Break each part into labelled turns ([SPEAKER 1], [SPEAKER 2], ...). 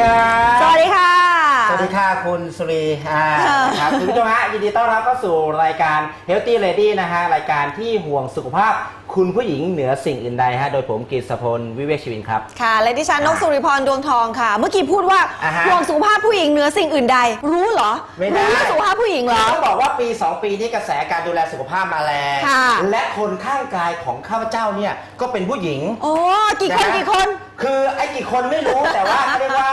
[SPEAKER 1] ครับ
[SPEAKER 2] สวัสดีค่ะ
[SPEAKER 1] สวัสดีค่ะคุณสุรีอ่า
[SPEAKER 2] ค่ะ
[SPEAKER 1] นะครับคุณผู้ชมฮะยินดีต้อนรับเข้าสู่รายการ Healthy Lady นะฮะรายการที่ห่วงสุขภาพคุณผู้หญิงเหนือสิ่งอื่นใดฮะโดยผมกฤษพลวิเวกชีวินครับ
[SPEAKER 2] ค่ะและดิฉันนกสุริพรดวงทองค่ะ เมื่อกี้พูดว่า
[SPEAKER 1] อ่าฮะ
[SPEAKER 2] ห่วงสุขภาพผู้หญิงเหนือสิ่งอื่นใด รู้เหรอ
[SPEAKER 1] ไม่ได้
[SPEAKER 2] รู้เรื่องสุขภาพผู้หญิงเหรอ
[SPEAKER 1] ต้องบอกว่าปี 2 ปีนี้กระแสการดูแลสุขภาพมาแรง
[SPEAKER 2] ค่ะ
[SPEAKER 1] และคนข้างกายของข้าพเจ้าเนี่ยก็เป็นผู้หญิง
[SPEAKER 2] โอ้กี่คน
[SPEAKER 1] นะ
[SPEAKER 2] กี่คน
[SPEAKER 1] คือไอ้กี่คนไม่รู้แต่ว่าเขาเรียกว่า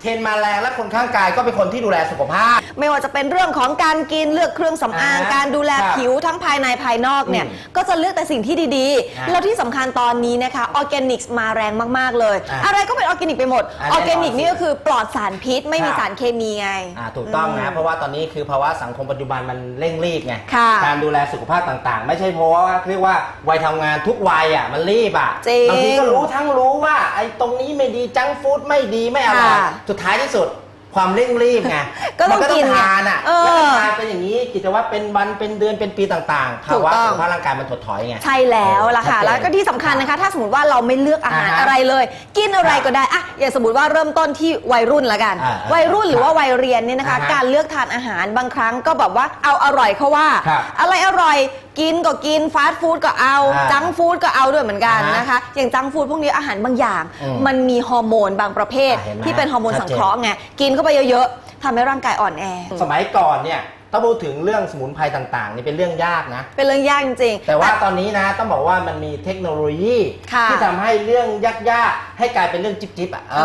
[SPEAKER 1] เทรนด์มาแรงและคนข้างกายก็เป็นคนที่ดูแลสุขภาพ
[SPEAKER 2] ไม่ว่าจะเป็นเรื่องของการกินเลือกเครื่องสำอาง
[SPEAKER 1] อ่าฮะ
[SPEAKER 2] การดูแล
[SPEAKER 1] ครับ
[SPEAKER 2] ผิวทั้งภายในภายนอกเนี่ย
[SPEAKER 1] อืม
[SPEAKER 2] ก็จะเลือกแต่สิ่งที่ดี
[SPEAKER 1] อ่า
[SPEAKER 2] ๆแล้วที่สำคัญตอนนี้นะคะออร์แกนิกมาแรงมากๆเลย
[SPEAKER 1] อ่า
[SPEAKER 2] อะไรก็เป็นออร์แกนิกไปหมด
[SPEAKER 1] อ่า
[SPEAKER 2] ออร์แกนิก
[SPEAKER 1] แน่นอน
[SPEAKER 2] นี่ก็คือปลอดสารพิษไม่มี
[SPEAKER 1] ครับ
[SPEAKER 2] สารเคมีไง
[SPEAKER 1] อ่าถูกต้องนะ เพราะว่าตอนนี้คือภาวะสังคมปัจจุบันมันเร่งรีบไง
[SPEAKER 2] ค่ะ
[SPEAKER 1] การดูแลสุขภาพต่างๆ ไม่ใช่เพราะว่าเรียกว่าวัยทำงานทุกวัยอะมันรีบอะ
[SPEAKER 2] จริง
[SPEAKER 1] บางทีก็รู้ทั้งรู้ว่าไอ้ตรงนี้ไม่ดีจังฟู้ดไม่ดีไม่อร่อย
[SPEAKER 2] ค่ะ
[SPEAKER 1] สุดท้ายที่สุดความเร่งรีบไง
[SPEAKER 2] ก็ต้อง
[SPEAKER 1] มัน
[SPEAKER 2] กินไง
[SPEAKER 1] ทานอะ
[SPEAKER 2] เออ
[SPEAKER 1] แล้วก็ทานเป็นอย่างนี้กิจวัตรเป็นวันเป็นเดือนเป็นปีต่างๆ
[SPEAKER 2] ถู
[SPEAKER 1] ภากวะ
[SPEAKER 2] ต้อง
[SPEAKER 1] สุขภาพร่างกายมันถดถอยไง
[SPEAKER 2] ใช่แล้วล่ะค่ะ
[SPEAKER 1] ชัดเจน
[SPEAKER 2] แล้วก็ที่สำคัญนะคะ ถ้าสมมติว่าเราไม่เลือกอาหาร
[SPEAKER 1] อ่าฮะ
[SPEAKER 2] อะไรเลย กินอะไร
[SPEAKER 1] ครับ
[SPEAKER 2] ก็ได้อะอย่างสมมติว่าเริ่มต้นที่วัยรุ่นละกัน
[SPEAKER 1] อ่า
[SPEAKER 2] วัยรุ่นหรือว่าวัยเรียนเนี่ยนะคะ
[SPEAKER 1] อ่าฮะ
[SPEAKER 2] การเลือกทานอาหารบางครั้งก็แบบว่าเอาอร่อยเขาว่า
[SPEAKER 1] ครับ
[SPEAKER 2] อะไรอร่อย กินก็กินฟาสต์ฟู้ดก็เอา
[SPEAKER 1] อ่า
[SPEAKER 2] จังก์ฟู้ดก็เอาด้วยเหมือนกัน
[SPEAKER 1] อ่าฮะ
[SPEAKER 2] นะคะ อย่างจังก์ฟู้ดพวกนี้อาหารบางอย่าง
[SPEAKER 1] อืม
[SPEAKER 2] มันมีฮอร์โมนบางประเภท
[SPEAKER 1] อ่าเห็นไหม
[SPEAKER 2] ที่เป็นฮอร์โมน
[SPEAKER 1] ชั
[SPEAKER 2] สั
[SPEAKER 1] ด
[SPEAKER 2] ง
[SPEAKER 1] เจน
[SPEAKER 2] เคราะห์ไงกินเข้าไปเยอะๆทำให้ร่างกายอ่อนแอ
[SPEAKER 1] สมัยก่อนเนี่ย ต้องพูดถึงเรื่องสมุนไพรต่างๆนี่เป็นเรื่องยากนะ
[SPEAKER 2] เป็นเรื่องยากจริงๆ
[SPEAKER 1] แต่ว่าตอนนี้นะต้องบอกว่ามันมีเทคโนโลยี
[SPEAKER 2] ค่ะ
[SPEAKER 1] ที่ทำให้เรื่องยากๆให้กลายเป็นเรื่องจิ๊บๆอะเอ
[SPEAKER 2] เอ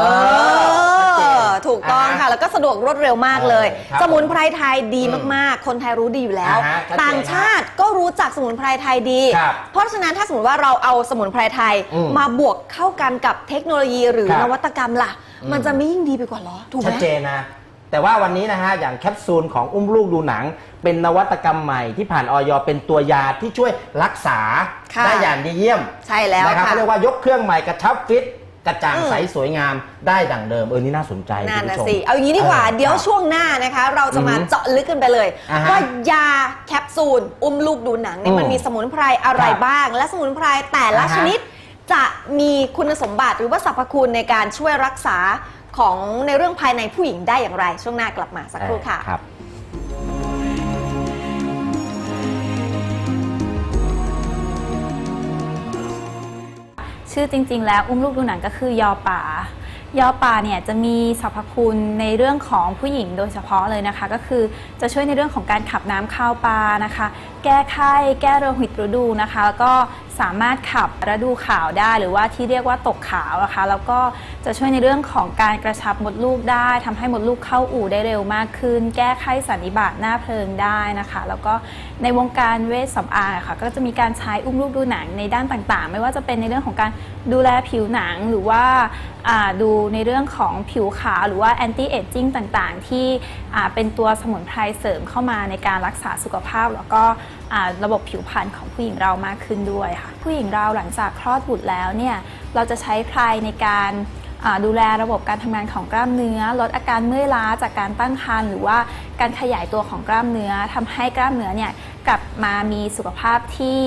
[SPEAKER 1] ชัดเจน
[SPEAKER 2] อถูกต้องค่ะา
[SPEAKER 1] ฮ
[SPEAKER 2] แล้วก็สะดวกรวดเร็วมากเลย
[SPEAKER 1] เออครับ
[SPEAKER 2] สมุนไพรไทยดี
[SPEAKER 1] อืม
[SPEAKER 2] มากๆ คนไทยรู้ดีอยู่แล้ว
[SPEAKER 1] อ่าฮะชัดเจน
[SPEAKER 2] ต่างชาติก็รู้จักสมุนไพรไทยดี
[SPEAKER 1] ครับ
[SPEAKER 2] เพราะฉะนั้นถ้าสมมติว่าเราเอาสมุนไพรไทย
[SPEAKER 1] อืม
[SPEAKER 2] มาบวกเข้ากันกับเทคโนโลยีหรือ
[SPEAKER 1] ครับ
[SPEAKER 2] นวัตกรรมล่ะ
[SPEAKER 1] อืม
[SPEAKER 2] มันจะไม่ยิ่งดีไปกว่าเหรอถูกไห
[SPEAKER 1] ชั
[SPEAKER 2] ม
[SPEAKER 1] ดเจนนะ แต่ว่าวันนี้นะฮะอย่างแคปซูลของอุ้มลูกดูหนัง เป็นนวัตกรรมใหม่ที่ผ่านออยเป็นตัวยาที่ช่วยรักษา
[SPEAKER 2] ค่ะ
[SPEAKER 1] ได้อย่างดีเยี่ยม
[SPEAKER 2] ใช่แล้ว
[SPEAKER 1] นะครับ
[SPEAKER 2] ค่ะ
[SPEAKER 1] เขาเรียกว่ายกเครื่องใหม่กระชับฟิตกระจ่าง
[SPEAKER 2] อืม
[SPEAKER 1] ใสสวยงามได้ดั่งเดิมเออนี่น่าสนใจ
[SPEAKER 2] นั่น
[SPEAKER 1] คุณ
[SPEAKER 2] นะ
[SPEAKER 1] ผู้ชม
[SPEAKER 2] สิ เอาอย่างนี้ดีกว่า
[SPEAKER 1] ออ
[SPEAKER 2] เดี๋ยว
[SPEAKER 1] ครับ
[SPEAKER 2] ช่วงหน้านะคะ เราจะมา
[SPEAKER 1] อือหือ
[SPEAKER 2] เจาะลึกกันไปเลย
[SPEAKER 1] อ่าฮะ
[SPEAKER 2] ว่ายาแคปซูล อุ้มลูกดูหนังเนี่ย
[SPEAKER 1] อืม
[SPEAKER 2] มันมีสมุนไพรอะไร
[SPEAKER 1] ครับ
[SPEAKER 2] บ้าง และสมุนไพรแต่ละ
[SPEAKER 1] อ่าฮะ
[SPEAKER 2] ชนิด จะมีคุณสมบัติหรือว่าสรรพคุณในการช่วยรักษา ของในเรื่องภายในผู้หญิงได้อย่างไร ช่วงหน้ากลับมาสักครู่ค่ะ
[SPEAKER 1] ครับ
[SPEAKER 3] ชื่อจริง ๆ แล้วอุ้มลูกดูหนังก็คือยอป่ายอป่าเนี่ยจะมีสรรพคุณในเรื่องของผู้หญิงโดยเฉพาะเลยนะคะ ก็คือจะช่วยในเรื่องของการขับน้ำเข้าปลานะคะ แก้ไข้ แก้โรคหิตฤดูนะคะ แล้วก็สามารถขับฤดูขาวได้หรือว่าที่เรียกว่าตกขาวนะคะ แล้วก็จะช่วยในเรื่องของการกระชับมดลูกได้ทำให้มดลูกเข้าอู่ได้เร็วมากขึ้น แก้ไข้สันนิบาตหน้าเพลิงได้นะคะ แล้วก็ในวงการเวชสำอางะค่ะ ก็จะมีการใช้อุ้มลูกดูหนังในด้านต่างๆ ไม่ว่าจะเป็นในเรื่องของการดูแลผิวหนังหรือว่าดูในเรื่องของผิวขาวหรือว่า anti aging ต่างๆ ที่เป็นตัวสมุนไพรเสริมเข้ามาในการรักษาสุขภาพแล้วก็ระบบผิวพรรณของผู้หญิงเรามากขึ้นด้วยค่ะ ผู้หญิงเราหลังจากคลอดบุตรแล้วเนี่ยเราจะใช้ไพรในการดูแลระบบการทำงานของกล้ามเนื้อ ลดอาการเมื่อยล้าจากการตั้งครรภ์หรือว่าการขยายตัวของกล้ามเนื้อทำให้กล้ามเนื้อเนี่ยกลับมามีสุขภาพที่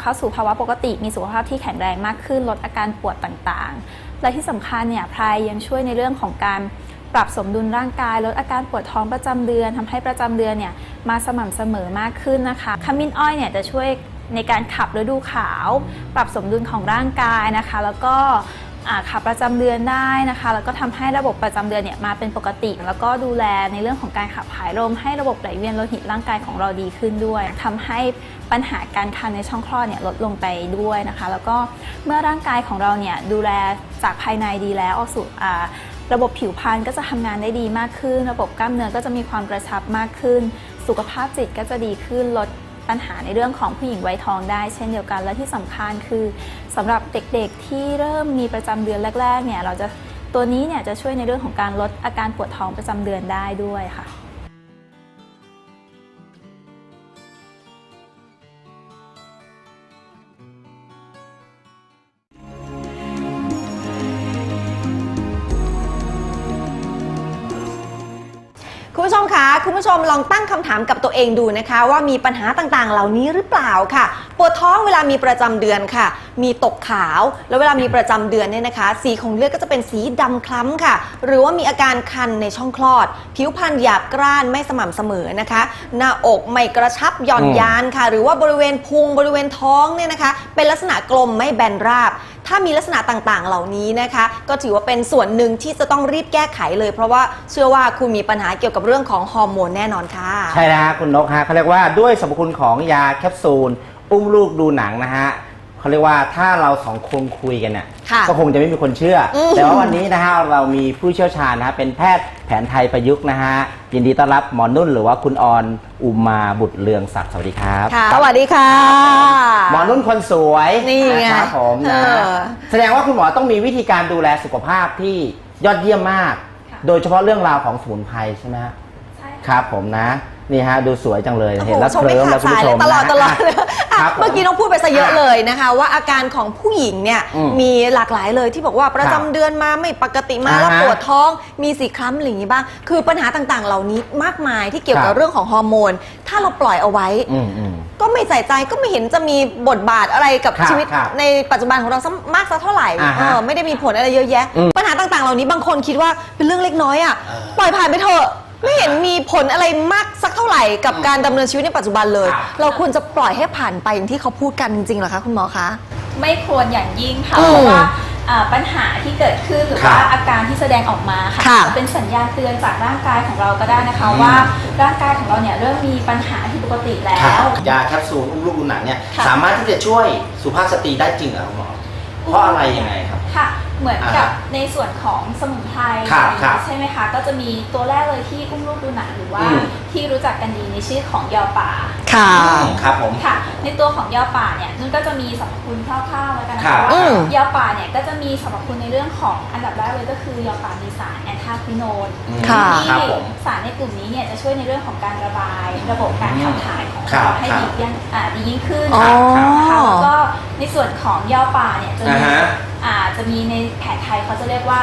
[SPEAKER 3] เข้าสู่ภาวะปกติ มีสุขภาพที่แข็งแรงมากขึ้น ลดอาการปวดต่างๆ และที่สำคัญเนี่ยไพรยังช่วยในเรื่องของการ ปรับสมดุลร่างกาย ลดอาการปวดท้องประจำเดือนทำให้ประจำเดือนเนี่ยมาสม่ำเสมอมากขึ้นนะคะขมิ้นอ้อยเนี่ยจะช่วยในการขับฤดูขาว ปรับสมดุลของร่างกายนะคะ แล้วก็ขับประจำเดือนได้นะคะ แล้วก็ทำให้ระบบประจำเดือนเนี่ยมาเป็นปกติ แล้วก็ดูแลในเรื่องของการขับถ่ายลมให้ระบบไหลเวียนโลหิตร่างกายของเราดีขึ้นด้วยทำให้ปัญหาการคันในช่องคลอดเนี่ยลดลงไปด้วยนะคะ แล้วก็เมื่อร่างกายของเราเนี่ยดูแลจากภายในดีแล้วออกสู่ ระบบผิวพรรณก็จะทำงานได้ดีมากขึ้น ระบบกล้ามเนื้อก็จะมีความกระชับมากขึ้น สุขภาพจิตก็จะดีขึ้นลดปัญหาในเรื่องของผู้หญิงวัยทองได้เช่นเดียวกันและที่สำคัญคือสำหรับเด็กๆที่เริ่มมีประจำเดือนแรกๆเนี่ยเราจะตัวนี้เนี่ยจะช่วยในเรื่องของการลดอาการปวดท้องประจำเดือนได้ด้วยค่ะ
[SPEAKER 2] คุณผู้ชมคะคุณผู้ชมลองตั้งคำถามกับตัวเองดูนะคะ ว่ามีปัญหาต่างๆ เหล่านี้หรือเปล่าค่ะ ปวดท้องเวลามีประจำเดือนค่ะ มีตกขาว แล้วเวลามีประจำเดือนเนี่ยนะคะ สีของเลือดก็จะเป็นสีดำคล้ำค่ะ หรือว่ามีอาการคันในช่องคลอด ผิวพรรณหยาบกร้านไม่สม่ำเสมอนะคะ หน้าอกไม่กระชับหย่อนยานค่ะ หรือว่าบริเวณพุงบริเวณท้องเนี่ยนะคะ เป็นลักษณะกลมไม่แบนราบ ถ้ามีลักษณะต่างๆ เหล่านี้นะคะ ก็ถือว่าเป็นส่วนหนึ่งที่จะต้องรีบแก้ไขเลย เพราะว่าเชื่อว่าคุณมีปัญหาเกี่ยวกับเรื่องของฮอร์โมนแน่นอนค่ะ
[SPEAKER 1] ใช่แล้วฮะคุณนกฮะเขาเรียกว่าด้วยสรรพคุณของยาแคปซูล อุ้มลูกดูหนังนะฮะเขาเรียกว่าถ้าเราสองคนคุยกันเนี่ย
[SPEAKER 2] ค่ะ
[SPEAKER 1] ก็คงจะไม่มีคนเชื่ออ
[SPEAKER 2] ม
[SPEAKER 1] แต่ว่าวันนี้นะฮะเรามีผู้เชี่ยวชาญนะฮะเป็นแพทย์แผนไทยประยุกต์นะฮะยินดีต้อนรับหมอนุ่นหรือว่าคุณออนอุมาบุตรเลืองศักดิ์สวัสดีครับ
[SPEAKER 2] ค่ะสวัสดีค่ะ
[SPEAKER 1] หมอนุ่นคนสวย
[SPEAKER 2] นี่ไง
[SPEAKER 1] นะครับผมนะ
[SPEAKER 2] เออ
[SPEAKER 1] แสดงว่าคุณหมอต้องมีวิธีการดูแลสุขภาพที่ยอดเยี่ยมมาก
[SPEAKER 3] ค่ะ
[SPEAKER 1] โดยเฉพาะเรื่องราวของสมุนไพรใช่ไหมฮะ
[SPEAKER 3] ใช่
[SPEAKER 1] ครับผมนะ นี่ฮะดูสวยจังเลย
[SPEAKER 2] โอ้โห
[SPEAKER 1] เห็นแล้ว
[SPEAKER 2] ชม
[SPEAKER 1] เค
[SPEAKER 2] ไม่
[SPEAKER 1] ลิ้ม
[SPEAKER 2] ขา
[SPEAKER 1] แล้
[SPEAKER 2] ด
[SPEAKER 1] วคุณ
[SPEAKER 2] สาย
[SPEAKER 1] ผู้ช
[SPEAKER 2] เลย
[SPEAKER 1] ม
[SPEAKER 2] ตลอด
[SPEAKER 1] นะ
[SPEAKER 2] ตลอดเลยอะ
[SPEAKER 1] ครับผม
[SPEAKER 2] เมื่อกี้น้องพูดไปซะเยอะเลยนะคะ ว่าอาการของผู้หญิงเนี่ย
[SPEAKER 1] อืม
[SPEAKER 2] มีหลากหลายเลยที่บอกว่าประจำ
[SPEAKER 1] ครับ
[SPEAKER 2] เดือนมาไม่ปกติมา
[SPEAKER 1] อ่าฮะ
[SPEAKER 2] แล้วปวดท้องมีสีคล้ำอะไรอย่างนี้บ้าง คือปัญหาต่างๆ เหล่านี้มากมายที่เกี่ยว
[SPEAKER 1] ค
[SPEAKER 2] กั
[SPEAKER 1] รั
[SPEAKER 2] บบ เรื่องของฮอร์โมน ถ้าเราปล่อยเอาไว้
[SPEAKER 1] อืมอืม
[SPEAKER 2] ก็ไม่ใส่ใจก็ไม่เห็นจะมีบทบาทอะไรกับ
[SPEAKER 1] ครับ
[SPEAKER 2] ชีวิต
[SPEAKER 1] ครับ
[SPEAKER 2] ในปัจจุบันของเราสักมากสักเท่าไหร่
[SPEAKER 1] อ่าฮะ
[SPEAKER 2] เออไม่ได้มีผลอะไรเยอะแยะ
[SPEAKER 1] อืม
[SPEAKER 2] ปัญหาต่างๆ เหล่านี้บางคนคิดว่าเป็นเรื่องเล็กน้อยอะ
[SPEAKER 1] เออ
[SPEAKER 2] ปล่อยผ่านไปเถอะ ไม่เห็นมีผลอะไรมากสักเท่าไหร่กับการดำเนินชีวิตในปัจจุบันเลย
[SPEAKER 1] ครับ
[SPEAKER 2] เราควรจะปล่อยให้ผ่านไปอย่างที่เขาพูดกันจริงๆเหรอคะคุณหมอคะ
[SPEAKER 3] ไม่ควรอย่างยิ่งค่ะ
[SPEAKER 2] อืม
[SPEAKER 3] เพราะว่าอ่าปัญหาที่เกิดขึ้นหรือ
[SPEAKER 1] ครับ
[SPEAKER 3] ว่าอาการที่แสดงออกมาค่ะ
[SPEAKER 2] ค่ะ
[SPEAKER 3] เป็นสัญญาณเตือนจากร่างกายของเราก็ได้นะคะ
[SPEAKER 1] อืม
[SPEAKER 3] ว่าร่างกายของเราเนี่ยเริ่มมีปัญหาที่ปกติแล้
[SPEAKER 1] ครับ
[SPEAKER 3] ว
[SPEAKER 1] ยาแคปซูลอุ้มลูกดูหนังเนี่ย
[SPEAKER 3] ค่ะ
[SPEAKER 1] สามารถที่จะช่วยสุภาพสตรีได้จริงเหรอคุณหมอ เพราะอะไรยังไงครับ
[SPEAKER 3] ค่ะเหมือนกับ
[SPEAKER 1] อ่า
[SPEAKER 3] ในส่วนของสมุนไพร
[SPEAKER 1] ครับ
[SPEAKER 3] อะไรอย่าง
[SPEAKER 1] ครับ
[SPEAKER 3] นี้ใช่ไหมคะก็จะมีตัวแรกเลยที่อุ้มลูกดูหนังหรือว่า
[SPEAKER 1] อืม
[SPEAKER 3] ที่รู้จักกันดีในชื่อของยาป่า
[SPEAKER 2] ค่ะ
[SPEAKER 1] ครับผม
[SPEAKER 3] ค่ะ ในตัวของยาป่าเนี่ยนุ่นก็จะมีสรรพคุณคร่าวๆแล้วกันนะ
[SPEAKER 1] ครั
[SPEAKER 3] คะ
[SPEAKER 1] บ
[SPEAKER 3] ว่า
[SPEAKER 2] อืม
[SPEAKER 3] ยาป่าเนี่ยก็จะมีสรรพคุณในเรื่องของอันดับแรกเลยก็คือยาป่ามีสารแอน ทาควิโนน
[SPEAKER 2] ค่ะ
[SPEAKER 1] ครับ
[SPEAKER 3] ที่
[SPEAKER 1] ผม
[SPEAKER 3] สารในกลุ่มนี้เนี่ยจะช่วยในเรื่องของการระบาย ระบบการขับถ่ายของ
[SPEAKER 1] ครับ
[SPEAKER 3] เราให้
[SPEAKER 1] ครับ
[SPEAKER 3] ดียิ่งอ่าดียิ่งขึ้น
[SPEAKER 2] อ๋อ
[SPEAKER 3] นะคะแล้วก็ในส่วนของยาป่าเนี่ยจะ
[SPEAKER 1] อ่า
[SPEAKER 3] มี
[SPEAKER 1] ฮะ
[SPEAKER 3] อ่าจะมีในแผนไทยเขาจะเรียกว่า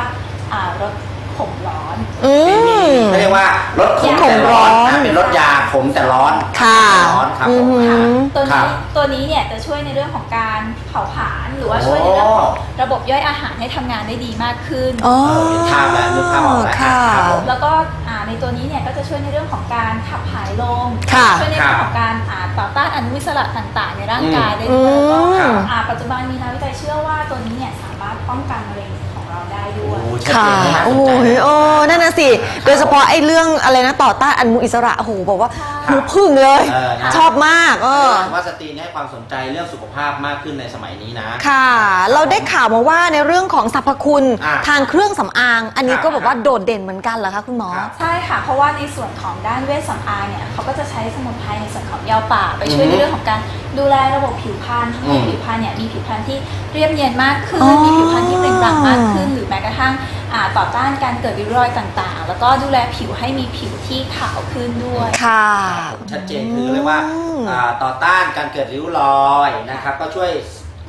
[SPEAKER 3] อ่ารถ ผมร้อน
[SPEAKER 2] อื
[SPEAKER 1] มีมี
[SPEAKER 2] ม
[SPEAKER 1] เขาเรียกว่ารถขม
[SPEAKER 2] ข
[SPEAKER 1] แต่
[SPEAKER 2] มร้
[SPEAKER 1] ร้อ
[SPEAKER 2] อนน
[SPEAKER 1] อะเป็นรถยาขมแต่ร้อน
[SPEAKER 2] ค่ะ
[SPEAKER 1] แต่ร้อนครับ
[SPEAKER 2] อื
[SPEAKER 1] ผม
[SPEAKER 2] อหือ
[SPEAKER 3] ตัว
[SPEAKER 1] ครั
[SPEAKER 3] นี้
[SPEAKER 1] บ
[SPEAKER 3] ตัวนี้เนี่ยจะช่วยในเรื่องของการเผาผลาญหรือว่า
[SPEAKER 1] โอ้
[SPEAKER 3] ช่วยในเรื่องของระบบย่อยอาหารให้ทำงานได้ดีมากขึ้น
[SPEAKER 2] อ๋อ
[SPEAKER 1] เออนึกภาพแล้วนึกภาพออกแล้ว
[SPEAKER 2] ค่ะ
[SPEAKER 1] ครับผม
[SPEAKER 3] แล้วก็อ่าในตัวนี้เนี่ยก็จะช่วยในเรื่องของการขับถ่ายลม
[SPEAKER 2] ค่ะ
[SPEAKER 3] ช่วยในเรื่องของการอ่าต่อต้านอนุมูลอิสระต่างๆ ในร่างกายได้
[SPEAKER 2] อื
[SPEAKER 3] ด้วยแล้วก็
[SPEAKER 2] ม
[SPEAKER 3] อ่าปัจจุบันมีนักวิจัยเชื่อว่าตัวนี้เนี่ยสามารถป้องกันมะเร็งของเรา ได้ด้วย
[SPEAKER 1] โอ้ชัด
[SPEAKER 2] ค่ะ
[SPEAKER 1] เจนน่าส
[SPEAKER 2] โอ้
[SPEAKER 1] นใจ
[SPEAKER 2] ยโอ้นั่นน่ะสิ โดยเฉพาะไอ้เรื่องอะไรนะต่อต้านอนุมูลอิสระโอ้โหบอกว่า
[SPEAKER 3] ใช่
[SPEAKER 2] หูพึ่งเลย
[SPEAKER 1] เออนะ
[SPEAKER 2] ชอบมากเออ
[SPEAKER 1] ว่าสตรีเนี่ยให้ความสนใจเรื่องสุขภาพมากขึ้นในสมัยนี้นะ
[SPEAKER 2] ค่ะ เราได้ข่าวมาว่าในเรื่องของสรรพคุณ
[SPEAKER 1] อ่า
[SPEAKER 2] ทางเครื่องสำอาง อันนี้
[SPEAKER 1] ครับ
[SPEAKER 2] ก็แบบว่าโดดเด่นเหมือนกันเหรอคะคุณหมอ
[SPEAKER 1] ครับ
[SPEAKER 3] ใช่ค่ะ เพราะว่าในส่วนของด้านเวชสำอางเนี่ยเขาก็จะใช้สมุนไพรในส่วนของยาป่า ไปช่วย
[SPEAKER 1] อือฮึ
[SPEAKER 3] ในเรื่องของการ ดูแลระบบผิวพรรณทำให้
[SPEAKER 1] อืม
[SPEAKER 3] ผิวพรรณเนี่ยมีผิวพรรณที่เรียบเนียนมากขึ้น
[SPEAKER 2] อ๋อ
[SPEAKER 3] มีผิวพรรณที่เปล่งปลั่งมากขึ้น หรือแม้กระทั่งอ่าต่อต้านการเกิดริ้วรอยต่างๆ แล้วก็ดูแลผิวให้มีผิวที่ขาวขึ้นด้วย
[SPEAKER 2] ค่ะ
[SPEAKER 1] ชัดเจนคือเรียกว่า
[SPEAKER 2] อืม
[SPEAKER 1] อ่าต่อต้านการเกิดริ้วรอยนะครับก็ช่วย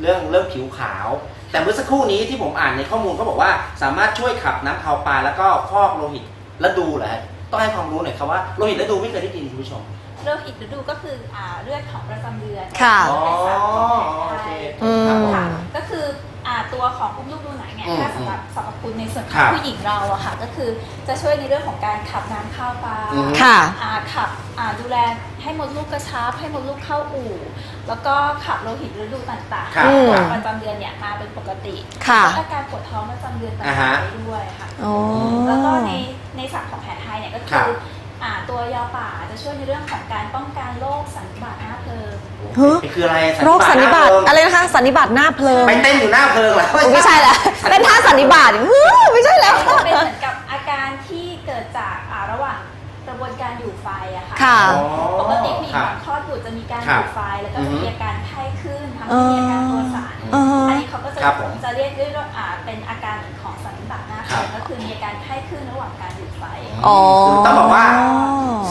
[SPEAKER 1] เรื่องเรื่องผิวขาว แต่เมื่อสักครู่นี้ที่ผมอ่านในข้อมูลเขาบอกว่า สามารถช่วยขับน้ำคาวปลาแล้วก็ฟอกโลหิตและดูเหรอฮะต้องให้ความรู้หน่อยครับว่าโลหิตและดูไม่เคยได้ยินคุณผู้ชม
[SPEAKER 3] เลือดอิดฤดูก็คืออ่าเลือดของประจำเดือน
[SPEAKER 2] ค่ะ
[SPEAKER 3] เป็นสารของแผน
[SPEAKER 1] โอ
[SPEAKER 3] ไท
[SPEAKER 1] เค
[SPEAKER 3] ย
[SPEAKER 2] อืม
[SPEAKER 1] ครับผม
[SPEAKER 3] ค่ะก็คืออ่าตัวของอุ้มลูกดูหนังเนี่ย
[SPEAKER 1] อืม
[SPEAKER 3] ถ้าสำหรับสรรพคุณในส่วนข
[SPEAKER 1] ครั
[SPEAKER 3] อง
[SPEAKER 1] บ
[SPEAKER 3] ผู้หญิงเราอะค่ะ ก็คือจะช่วยในเรื่องของการขับน้ำเข้าปลา
[SPEAKER 1] อืม
[SPEAKER 2] ค่ะ
[SPEAKER 3] อ่าขับอ่าดูแลให้มดลูกกระชับ ให้มดลูกเข้าอู่ แล้วก็ขับโลหิตฤดูต่างๆ
[SPEAKER 1] ครับ
[SPEAKER 2] อืม
[SPEAKER 3] ก่อนประจำเดือนเนี่ยมาเป็นปกติ
[SPEAKER 2] ค่ะ
[SPEAKER 3] ลดอาการปวดท้องประจำเดือนต่า
[SPEAKER 1] อ่างฮะ
[SPEAKER 3] ๆได้ด้วยค่ะ
[SPEAKER 2] อ๋อ
[SPEAKER 3] แล้วก็ในในศัพท์ของแผนไทยเนี่ยก็
[SPEAKER 1] ครั
[SPEAKER 3] คื
[SPEAKER 1] บ
[SPEAKER 3] ออ่า ตัวยาป่าจะช่วยในเรื่องของการป้องกันโรคสันนิบาตหน้าเพลิง
[SPEAKER 2] ฮะ
[SPEAKER 1] คืออะไร
[SPEAKER 2] โรคสันนิบาตอะไรนะคะ สันนิบาตหน้าเพลิง
[SPEAKER 1] ไปเต้นอยู่หน้าเพลิงเหรอ
[SPEAKER 2] ไม่ใช่แล้วเป็นท่าสันนิบาตฮู้ไม่ใช่แล้ว
[SPEAKER 3] เป็นเหมือนกับอาการที่เกิดจากอ่าระหว่างกระบวนการอยู่ไฟอะค่ะ
[SPEAKER 2] ค่ะ
[SPEAKER 1] อ๋อ
[SPEAKER 3] ปกติผู้หญิง
[SPEAKER 1] ค
[SPEAKER 3] ห
[SPEAKER 1] รั
[SPEAKER 3] ลั
[SPEAKER 1] บ
[SPEAKER 3] งคลอดบุตรจะมีการ
[SPEAKER 1] ครั
[SPEAKER 3] ดู
[SPEAKER 1] บ
[SPEAKER 3] ดไฟแล้วก็
[SPEAKER 1] อือฮึ
[SPEAKER 3] จะมีอาการไข้ขึ้นทำให้มีอาการตัวสั่น
[SPEAKER 2] อ่าฮะ
[SPEAKER 3] อันนี้เขาก็จะ
[SPEAKER 1] ครับผม
[SPEAKER 3] จะเรียกด้วยว่าอ่าเป็นอาการของสันนิบาตหน้าเพ
[SPEAKER 1] ครั
[SPEAKER 3] ลิ
[SPEAKER 1] บ
[SPEAKER 3] งก็คือมีอาการไข้ขึ้นระหว่างการดูดไฟ
[SPEAKER 2] อ๋อ
[SPEAKER 1] คือต้องบอกว่า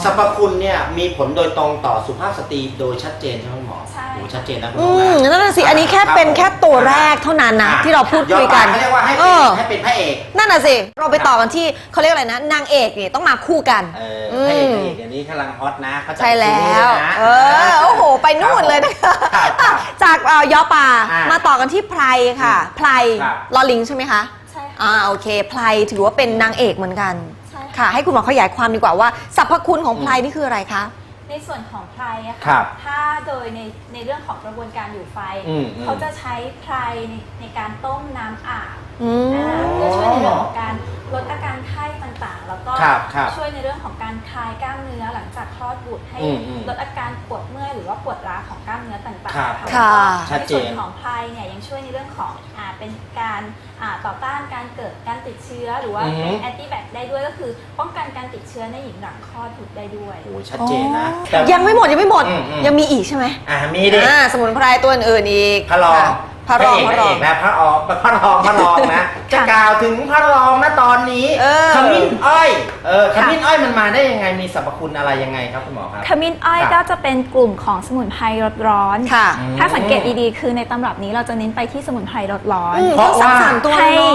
[SPEAKER 1] สรรพคุณเนี่ยมีผลโดยตรงต่อสุภาพสตรีโดยชัดเจนใช่ไหมคุณหมอ
[SPEAKER 3] ใช่
[SPEAKER 1] ชัดเจนนะคุณ
[SPEAKER 2] อื
[SPEAKER 1] หมอ
[SPEAKER 2] ม
[SPEAKER 1] นะ
[SPEAKER 2] นั่นนะสิ อันนี้แค่
[SPEAKER 1] รับ
[SPEAKER 2] เป็นแค่ตัว
[SPEAKER 1] ผม
[SPEAKER 2] แรกเท่านั้นนะ
[SPEAKER 1] อ่
[SPEAKER 2] ที่เราพูดคุยกัน
[SPEAKER 1] อดปากเขาเรียกว่าให้
[SPEAKER 2] เอ
[SPEAKER 1] เป็น
[SPEAKER 2] อ
[SPEAKER 1] ให้เป็นพระเอก
[SPEAKER 2] นั่นน่ะสิ เราไปต่อกันที่เขาเรียกอะไรนะ นางเอกนี่ต้องมาคู่กัน
[SPEAKER 1] เออ
[SPEAKER 2] อื
[SPEAKER 1] พระเอก
[SPEAKER 2] ม
[SPEAKER 1] นางเอกเดี๋ยวนี้กำลังฮอตนะเขาจัด
[SPEAKER 2] ใช่แล้
[SPEAKER 1] ซีรี
[SPEAKER 2] ว
[SPEAKER 1] ส์นะ
[SPEAKER 2] เออ โอ้โห ไปนู่นเลยนะคะ
[SPEAKER 1] ครับครับ
[SPEAKER 2] จากเอ่อยอป่า
[SPEAKER 1] อ่าม
[SPEAKER 2] มาต่อกันที่ไพรค่ะ ไพร
[SPEAKER 1] ครับ
[SPEAKER 2] ลอลิงใช่ไหมคะ
[SPEAKER 3] ใช่ค่ะ
[SPEAKER 2] อ่าโอเคไพรถือว่าเป็นนางเอกเหมือนกัน
[SPEAKER 3] ใช่ ค่ะ
[SPEAKER 2] ค่ะ ให้คุณหมอขยายความดีกว่าว่าสรรพคุณของไพรนี่คืออะไรคะ
[SPEAKER 3] ในส่วนของไพรอะ
[SPEAKER 1] ครั
[SPEAKER 3] ค่ะ
[SPEAKER 1] บ
[SPEAKER 3] ถ้าโดยในในเรื่องของกระบวนการอยู่ไฟ
[SPEAKER 1] อืมอืม
[SPEAKER 3] เขาจะใช้ไพรในในการต้มน้ำอาบ
[SPEAKER 2] อืม
[SPEAKER 3] นะคะเพื่อช่วยในเรื่องของการลดอาการไข้ต่างๆ แล้วก็
[SPEAKER 1] ครับครับ
[SPEAKER 3] ช่วยในเรื่องของการคลายกล้ามเนื้อหลังจากคลอดบุตรให้
[SPEAKER 1] อืมอืม
[SPEAKER 3] ลดอาการปวดเมื่อยหรือว่าปวดร้าวของกล้ามเนื้อต่าง
[SPEAKER 1] ครับ
[SPEAKER 3] ๆ
[SPEAKER 2] ค่ะ
[SPEAKER 3] แล้วก็
[SPEAKER 1] ชัด
[SPEAKER 3] ใน
[SPEAKER 1] เจน
[SPEAKER 3] ส่วนของไพรเนี่ยยังช่วยในเรื่องของอ่าเป็นการอ่าต่อต้านการเกิดการติดเชื้อ หรือว่า
[SPEAKER 1] อือฮึ
[SPEAKER 3] เป็นแอนติแบคได้ด้วยก็คือ ป้องกันการติดเชื้อในหญิงหลังคลอดบุตรได้ด้วย
[SPEAKER 1] โอ้ยชัดเจนนะ
[SPEAKER 2] อ๋อ
[SPEAKER 1] แต่
[SPEAKER 2] ยังไม่หมดยังไม่หมด
[SPEAKER 1] อืมอืม
[SPEAKER 2] ยังมีอีกใช่ไหม
[SPEAKER 1] อ่ามีดิ
[SPEAKER 2] อ่าสมุนไพรตัวอื่นๆอีก
[SPEAKER 1] พระรอง
[SPEAKER 2] ค่ะ พระรอง
[SPEAKER 1] เอก
[SPEAKER 2] พระรอง
[SPEAKER 1] เอกนะพระออกพระรองพระรองนะจะกล่าวถึงพระรองนะตอนนี้
[SPEAKER 2] เออ
[SPEAKER 1] ขมิ้นอ้อยเออข
[SPEAKER 3] ค่ะ
[SPEAKER 1] มิ้นอ้อยมันมาได้ยังไงมีสรรพคุณอะไรยังไงครับคุณหมอครับ
[SPEAKER 3] ขมิ้นอ้อย
[SPEAKER 1] ครับ
[SPEAKER 3] ก็จะเป็นกลุ่มของสมุนไพรรสร้อน
[SPEAKER 2] ค่ะ
[SPEAKER 1] อืม
[SPEAKER 3] ถ้าสังเกตดีๆคือในตำรับนี้เราจะเน้นไปที่สมุนไพรรสร้อน
[SPEAKER 2] อืม
[SPEAKER 1] เพราะ
[SPEAKER 2] ทั้งสาม
[SPEAKER 1] ว่า
[SPEAKER 2] สามตัว
[SPEAKER 3] ให้
[SPEAKER 2] เนาะ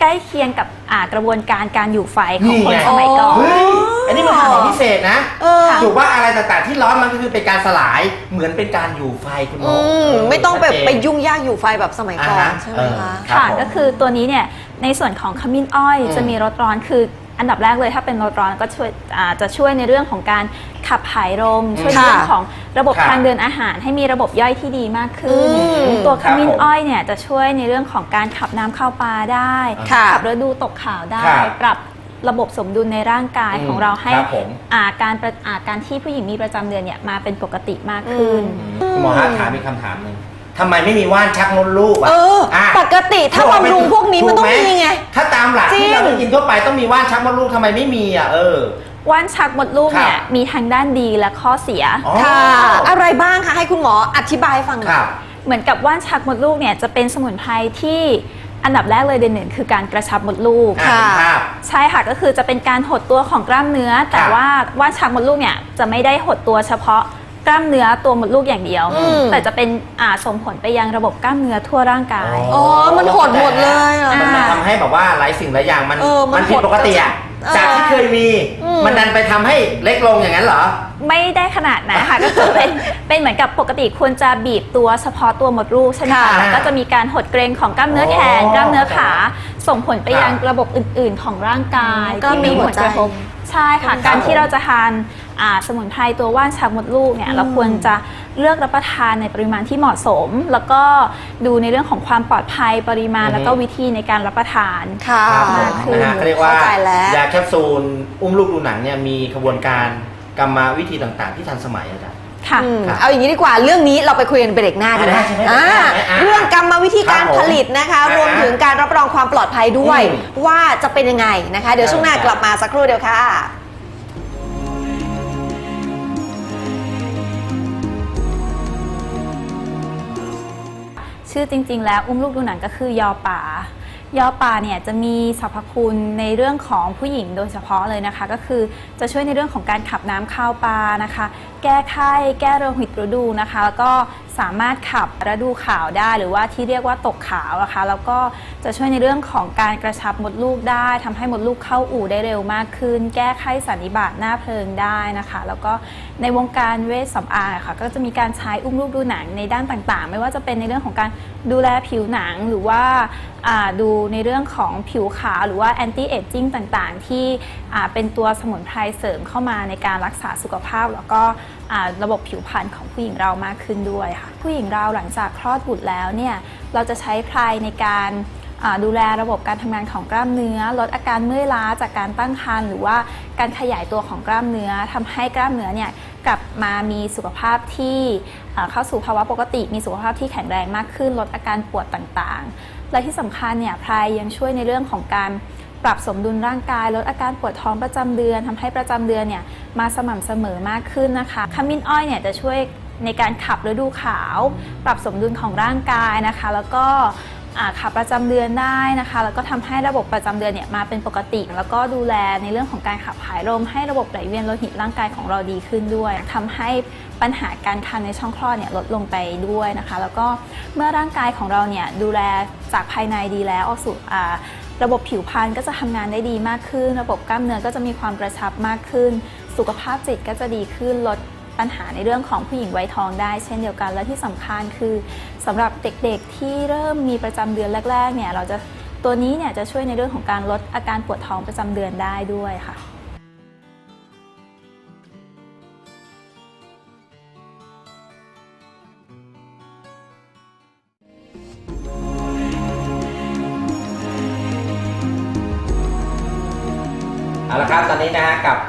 [SPEAKER 3] ใกล้เคียงกับอ่ากระบวนการการอยู่ไฟของ
[SPEAKER 1] นี่
[SPEAKER 3] คน
[SPEAKER 1] ไง
[SPEAKER 3] สมัยก่อน
[SPEAKER 1] เฮ้ยอันนี้มันทางของพิเศษนะ
[SPEAKER 2] เออ
[SPEAKER 1] ถูกว่าอะไรต่างๆที่ร้อนมันก็คือเป็นการสลายเหมือนเป็นการอยู่ไฟคุณหมอ
[SPEAKER 2] อืม
[SPEAKER 1] เไม่
[SPEAKER 2] ต้องแบบ
[SPEAKER 1] ชัดเจน
[SPEAKER 2] ไปยุ่งยากอยู่ไฟแบบสมัยก่อน
[SPEAKER 1] อ่าฮะ
[SPEAKER 2] ใช่ไหม
[SPEAKER 1] เออ
[SPEAKER 2] คะ
[SPEAKER 1] ครับ
[SPEAKER 3] ค่ะ
[SPEAKER 1] ผม
[SPEAKER 3] ก็คือตัวนี้เนี่ยในส่วนของขมิ้นอ้อย
[SPEAKER 1] อืม
[SPEAKER 3] จะมีรสร้อนคือ อันดับแรกเลยถ้าเป็นรสร้อนก็ช่วยอ่าจะช่วยในเรื่องของการขับถ่ายลมช่วยใน
[SPEAKER 2] ค่ะ
[SPEAKER 3] เรื่องของระบบ
[SPEAKER 1] ครับ
[SPEAKER 3] ทางเดินอาหาร ให้มีระบบย่อยที่ดีมากขึ้น
[SPEAKER 2] อืม
[SPEAKER 3] ตัวขมิ้น
[SPEAKER 1] ครับผม
[SPEAKER 3] อ้อยเนี่ยจะช่วยในเรื่องของการขับน้ำเข้าปลาได้
[SPEAKER 2] ค่ะ
[SPEAKER 3] ขับฤดูตกขาวได้
[SPEAKER 1] ครับ
[SPEAKER 3] ปรับระบบสมดุลในร่างกาย
[SPEAKER 1] อืม
[SPEAKER 3] ของเราให้
[SPEAKER 1] ครับผม
[SPEAKER 3] อ่าการประอ่าการที่ผู้หญิงมีประจำเดือนเนี่ยมาเป็นปกติมากขึ้น
[SPEAKER 1] อืม คุณหมอฮะถามมีกคำถามหนึ่ง ทำไมไม่มีว่านชักมดลูกอะ
[SPEAKER 2] เออ
[SPEAKER 1] อะ
[SPEAKER 2] ปกติถ้าบำรุงพวกนี้มันต้อง
[SPEAKER 1] ถูกห
[SPEAKER 2] มีไง
[SPEAKER 1] ถ้าตามหลัก
[SPEAKER 2] จริง
[SPEAKER 1] ที่เราได้ยินทั่วไปต้องมีว่านชักมดลูกทำไมไม่มีอะเออ
[SPEAKER 3] ว่านชักมดลูกเนี่ย
[SPEAKER 1] ครับ
[SPEAKER 3] มีทั้งด้านดีและข้อเสีย
[SPEAKER 1] อ๋อ
[SPEAKER 2] ค่ะ อะไรบ้างคะให้คุณหมออธิบายให้ฟังหน่
[SPEAKER 1] ค
[SPEAKER 2] อย
[SPEAKER 1] รับ
[SPEAKER 3] เหมือนกับว่านชักมดลูกเนี่ยจะเป็นสมุนไพรที่อันดับแรกเลยเด่นหนึ่งคือการกระชับมดลูก
[SPEAKER 1] อะ
[SPEAKER 2] ค่ะ
[SPEAKER 1] เห็นภาพ
[SPEAKER 3] ใช่ค่ะก็คือจะเป็นการหดตัวของกล้ามเนื้อ แต่
[SPEAKER 1] ครับ
[SPEAKER 3] ว่าว่านชักมดลูกเนี่ยจะไม่ได้หดตัวเฉพาะ กล้ามเนื้อตัวมดลูกอย่างเดียว
[SPEAKER 2] อืม
[SPEAKER 3] แต่จะเป็นอ่าส่งผลไปยังระบบกล้ามเนื้อทั่วร่างกาย
[SPEAKER 2] อ๋อ มันหดหมดเลยเหรอ
[SPEAKER 1] มันมันทำให้แบบว่าหลายสิ่งหลายอย่างมัน
[SPEAKER 2] เออมัน
[SPEAKER 1] ผิดปกติอะ
[SPEAKER 2] เออ
[SPEAKER 1] จากที่เคยมี
[SPEAKER 2] อืม
[SPEAKER 1] มันดันไปทำให้เล็กลงอย่างนั้นเหรอ
[SPEAKER 3] ไม่ได้ขนาดนั้นค่ะ ก็คือเป็นเป็นเหมือนกับปกติควรจะบีบตัวเฉพาะตัวมดลูกใช่ไหม
[SPEAKER 2] ค่ะ
[SPEAKER 3] คะแล้วก็จะมีการหดเกรงของกล้ามเนื้อแขน
[SPEAKER 1] อ๋อก
[SPEAKER 3] ล้ามเนื้อขา ส่งผลไปยัง
[SPEAKER 1] ครับ
[SPEAKER 3] ระบบอื่น ๆ ของร่างกาย
[SPEAKER 2] กล้ามเนื้อ
[SPEAKER 3] ที่
[SPEAKER 2] หัวใจ
[SPEAKER 3] ผลกระทบใช่ค่ะ
[SPEAKER 2] ครับ
[SPEAKER 3] การที่เราจะทานอ่า สมุนไพรตัวว่านชักมดลูกเนี่ย
[SPEAKER 2] อืม
[SPEAKER 3] เราควรจะเลือกรับประทานในปริมาณที่เหมาะสม แล้วก็ดูในเรื่องของความปลอดภัยปริมาณ
[SPEAKER 1] อือฮึ
[SPEAKER 3] แล้วก็วิธีในการรับประทาน
[SPEAKER 2] ค่ะ
[SPEAKER 1] ครับผม
[SPEAKER 3] มากขึ้น
[SPEAKER 1] นะฮะเขาเรียกว่า
[SPEAKER 2] เข้าใจแล้ว
[SPEAKER 1] ยาแคปซูลอุ้มลูกดูหนังเนี่ยมีขบวนการกรรมวิธีต่างๆ ที่ทันสมัยอาจารย์
[SPEAKER 3] ค่ะ
[SPEAKER 2] อืม
[SPEAKER 1] ครับ
[SPEAKER 2] เอาอย่างนี้ดีกว่าเรื่องนี้เราไปคุยกันเบรกหน้าดีไหม
[SPEAKER 1] ได้ใช่ไหม
[SPEAKER 2] อ่า
[SPEAKER 1] ได้ไหมอ่า
[SPEAKER 2] เรื่องกรรมวิธีการ
[SPEAKER 1] ครับผม
[SPEAKER 2] ผลิตนะคะ
[SPEAKER 1] อ่าร
[SPEAKER 2] วมถึงการรับรองความปลอดภัยด้วย
[SPEAKER 1] อืม
[SPEAKER 2] ว่าจะเป็นยังไงนะคะ เดี๋ยวช่วงหน้า
[SPEAKER 1] ได้ครับ
[SPEAKER 2] กลับมาสักครู่เดียวค่ะ
[SPEAKER 3] ชื่อจริง ๆ แล้วอุ้มลูกดูหนังก็คือยอป่ายอป่าเนี่ยจะมีสรรพคุณในเรื่องของผู้หญิงโดยเฉพาะเลยนะคะ ก็คือจะช่วยในเรื่องของการขับน้ำเข้าปลานะคะ แก้ไข้แก้เรือหิดฤดูนะคะ แล้วก็ สามารถขับฤดูขาวได้หรือว่าที่เรียกว่าตกขาวนะคะ แล้วก็จะช่วยในเรื่องของการกระชับมดลูกได้ทำให้มดลูกเข้าอู่ได้เร็วมากขึ้น แก้ไขสันนิบาตหน้าเพลิงได้นะคะ แล้วก็ในวงการเวชสำอางค่ะ ก็จะมีการใช้อุ้มลูกดูหนังในด้านต่างๆ ไม่ว่าจะเป็นในเรื่องของการดูแลผิวหนังหรือว่าดูในเรื่องของผิวขาวหรือว่า anti aging ต่างๆ ที่เป็นตัวสมุนไพรเสริมเข้ามาในการรักษาสุขภาพแล้วก็ ระบบผิวพรรณของผู้หญิงเรามากขึ้นด้วยค่ะ ผู้หญิงเราหลังจากคลอดบุตรแล้วเนี่ยเราจะใช้ไพรในการดูแลระบบการทำงานของกล้ามเนื้อ ลดอาการเมื่อยล้าจากการตั้งครรภ์หรือว่าการขยายตัวของกล้ามเนื้อทำให้กล้ามเนื้อเนี่ยกลับมามีสุขภาพที่เข้าสู่ภาวะปกติ มีสุขภาพที่แข็งแรงมากขึ้น ลดอาการปวดต่างๆ และที่สำคัญเนี่ยไพรยังช่วยในเรื่องของการ ปรับสมดุลร่างกาย ลดอาการปวดท้องประจำเดือนทำให้ประจำเดือนเนี่ยมาสม่ำเสมอมากขึ้นนะคะขมิ้นอ้อยเนี่ยจะช่วยในการขับฤดูขาว ปรับสมดุลของร่างกายนะคะ แล้วก็ขับประจำเดือนได้นะคะ แล้วก็ทำให้ระบบประจำเดือนเนี่ยมาเป็นปกติ แล้วก็ดูแลในเรื่องของการขับถ่ายลมให้ระบบไหลเวียนโลหิตร่างกายของเราดีขึ้นด้วยทำให้ปัญหาการคันในช่องคลอดเนี่ยลดลงไปด้วยนะคะ แล้วก็เมื่อร่างกายของเราเนี่ยดูแลจากภายในดีแล้วออกสู่ ระบบผิวพรรณก็จะทำงานได้ดีมากขึ้น ระบบกล้ามเนื้อก็จะมีความกระชับมากขึ้น สุขภาพจิตก็จะดีขึ้นลดปัญหาในเรื่องของผู้หญิงวัยทองได้เช่นเดียวกันและที่สำคัญคือสำหรับเด็กๆที่เริ่มมีประจำเดือนแรกๆเนี่ยเราจะตัวนี้เนี่ยจะช่วยในเรื่องของการลดอาการปวดท้องประจำเดือนได้ด้วยค่ะ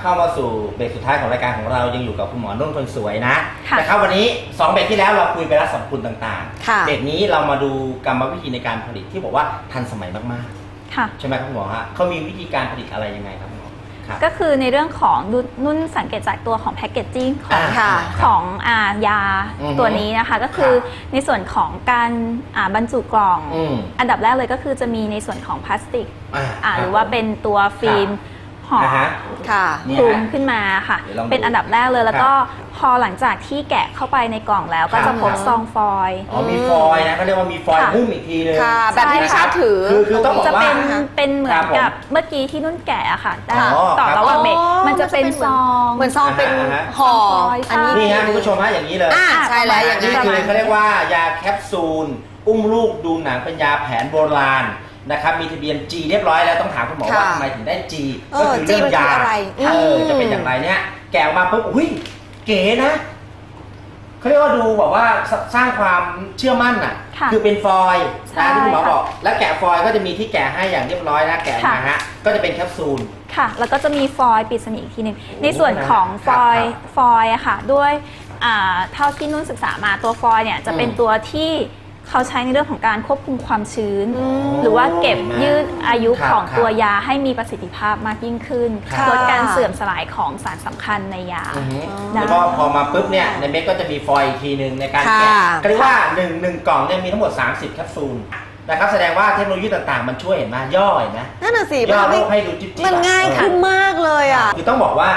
[SPEAKER 1] เข้ามาสู่เบรกสุดท้ายของรายการของเรายังอยู่กับคุณหมอนุ่นคนสวยนะ
[SPEAKER 3] ค่ะ
[SPEAKER 1] นะครับวันนี้สองเบรกที่แล้วเราคุยไปแล้วสรรพคุณต่าง
[SPEAKER 2] ค่ะ
[SPEAKER 1] ๆเบรกนี้เรามาดูกรรมวิธีในการผลิตที่บอกว่าทันสมัยมาก
[SPEAKER 3] ค่ะ
[SPEAKER 1] ๆ ใช่ไหมครับคุณหมอฮะเขามีวิธีการผลิตอะไรยังไงครับคุณหมอครับ
[SPEAKER 3] ก็คือในเรื่องของนุ่นนุ่นสังเกตจากตัวของแพคเกจจิ้งของ
[SPEAKER 1] อ่า
[SPEAKER 2] ค่ะ
[SPEAKER 3] ของอายา
[SPEAKER 1] อือฮึ
[SPEAKER 3] ตัวนี้นะคะ ก็คือ
[SPEAKER 1] ครับ
[SPEAKER 3] ในส่วนของการอ่าบรรจุกล่อง
[SPEAKER 1] อืม
[SPEAKER 3] อันดับแรกเลยก็คือจะมีในส่วนของพลาสติก
[SPEAKER 1] อ่า
[SPEAKER 3] อ่า
[SPEAKER 1] คบ
[SPEAKER 3] หรือว่าเป็นตัวฟิล์ม ห่อ
[SPEAKER 1] อ่าฮะ
[SPEAKER 2] ค่ะ
[SPEAKER 1] นี่
[SPEAKER 3] คลุม
[SPEAKER 1] ฮะ
[SPEAKER 3] ขึ้นมาค่ะ
[SPEAKER 1] เดี๋ยวลองดู
[SPEAKER 3] เป็นอันดับแรกเลย แล้วก็พอหลังจากที่แกะเข้าไปในกล่องแล้วก็
[SPEAKER 1] ครั
[SPEAKER 3] จะ
[SPEAKER 1] บ
[SPEAKER 3] พบซองฟอยล์
[SPEAKER 1] อ๋อมีฟอยล์นะเขาเรียกว่ามีฟอยล์
[SPEAKER 3] ค่ะ
[SPEAKER 1] หุ้มอีกทีนึง
[SPEAKER 2] ค่ะ แบบที่พี่ชาติถือ
[SPEAKER 1] คือคือต้องบอก
[SPEAKER 3] จะ
[SPEAKER 1] ว่า
[SPEAKER 3] เป็นเป็นเหมือน
[SPEAKER 1] ครับผม
[SPEAKER 3] กับเมื่อกี้ที่นุ่นแกะอะค่ะได้
[SPEAKER 1] อ๋อ
[SPEAKER 3] ต่อ
[SPEAKER 1] ครับ
[SPEAKER 3] ระหว่างเบรก
[SPEAKER 2] อ๋อ
[SPEAKER 3] มันจะเป็นซอง
[SPEAKER 2] เหมือนซองเป็น
[SPEAKER 1] อ่าฮะ
[SPEAKER 2] ห่อ
[SPEAKER 3] ใช่
[SPEAKER 2] อันนี้
[SPEAKER 1] นี่ฮะคุณผู้ชมฮะอย่างนี้เลย
[SPEAKER 2] อ่าใช่แล้วอย่าง
[SPEAKER 1] นี่
[SPEAKER 2] นั้น
[SPEAKER 1] คือเขาเรียกว่ายาแคปซูล อุ้มลูกดูหนังเป็นยาแผนโบราณ นะครับมีทะเบียน G เรียบร้อยแล้วต้องถามคุณหมอว่า
[SPEAKER 2] ค่ะ
[SPEAKER 1] ทำไมถึงได้ G
[SPEAKER 2] เอ
[SPEAKER 1] ก็
[SPEAKER 2] อ
[SPEAKER 1] คือ
[SPEAKER 2] G
[SPEAKER 1] เรื่องยา
[SPEAKER 2] มันคืออะไร
[SPEAKER 1] เออ
[SPEAKER 2] อืม
[SPEAKER 1] จะเป็นอย่างไรเนี่ยแกะออกมาปุ๊บอุ้ยเก๋นะเขาเรียกว่าดูแบบว่าสสร้างความเชื่อมั่นอะ
[SPEAKER 3] ค่ะ
[SPEAKER 1] คือเป็นฟอยล์
[SPEAKER 3] ใช่
[SPEAKER 1] นะที่คุณหมอ
[SPEAKER 3] ค่ะ
[SPEAKER 1] บอก แล้วแกะฟอยล์ก็จะมีที่แกะให้อย่างเรียบร้อยนะแกะออกมา
[SPEAKER 3] ค่ะ
[SPEAKER 1] ฮะก็จะเป็นแคปซูล
[SPEAKER 3] ค่ะ แล้วก็จะมีฟอยล์ปิดสนิทอีกทีหนึ่ง
[SPEAKER 1] โอ้
[SPEAKER 3] ในส่วนของ
[SPEAKER 1] ค
[SPEAKER 3] ฟ
[SPEAKER 1] รับ
[SPEAKER 3] อยล์
[SPEAKER 1] ครับ
[SPEAKER 3] ฟอยล์อะค่ะ ด้วยอ่าเท่าที่นุ่นศึกษามาตัวฟอยล์เนี่ยจะเป็น
[SPEAKER 1] อืม
[SPEAKER 3] ตัวที่ เขาใช้ในเรื่องของการควบคุมความชื้น
[SPEAKER 2] อืม
[SPEAKER 3] หรือว่าเก็บยืดอายุ
[SPEAKER 1] ครับ
[SPEAKER 3] ของ
[SPEAKER 1] ครับ
[SPEAKER 3] ตัวยาให้มีประสิทธิภาพมากยิ่งขึ้น
[SPEAKER 1] ครับ
[SPEAKER 3] ลดการเสื่อมสลายของสารสำคัญในยา
[SPEAKER 1] อือฮึ
[SPEAKER 3] ได้
[SPEAKER 1] แล้วก็พอมาปุ๊บเนี่ยในเม็ดก็จะมีฟอยล์อีกทีหนึ่งในการแกะ
[SPEAKER 2] ค่ะ
[SPEAKER 1] ก็เรียกว่า1นึ่งหนึ่งกล่องเนี่ยมีทั้งหมด 30แคปซูลนะครับแสดงว่าเทคโนโลยีต่างๆ มันช่วยเห็นไหมย่อเห็นไหม
[SPEAKER 2] นั่นน่ะสิ
[SPEAKER 1] ย่อ
[SPEAKER 2] มัน
[SPEAKER 1] โล
[SPEAKER 2] ทำ
[SPEAKER 1] กให้ดูจิ๊บๆ
[SPEAKER 2] มัน
[SPEAKER 1] อะ
[SPEAKER 2] ง่าย
[SPEAKER 1] เออ
[SPEAKER 2] ขึ้นมากเลยอะ
[SPEAKER 1] คือต้องบอกว่า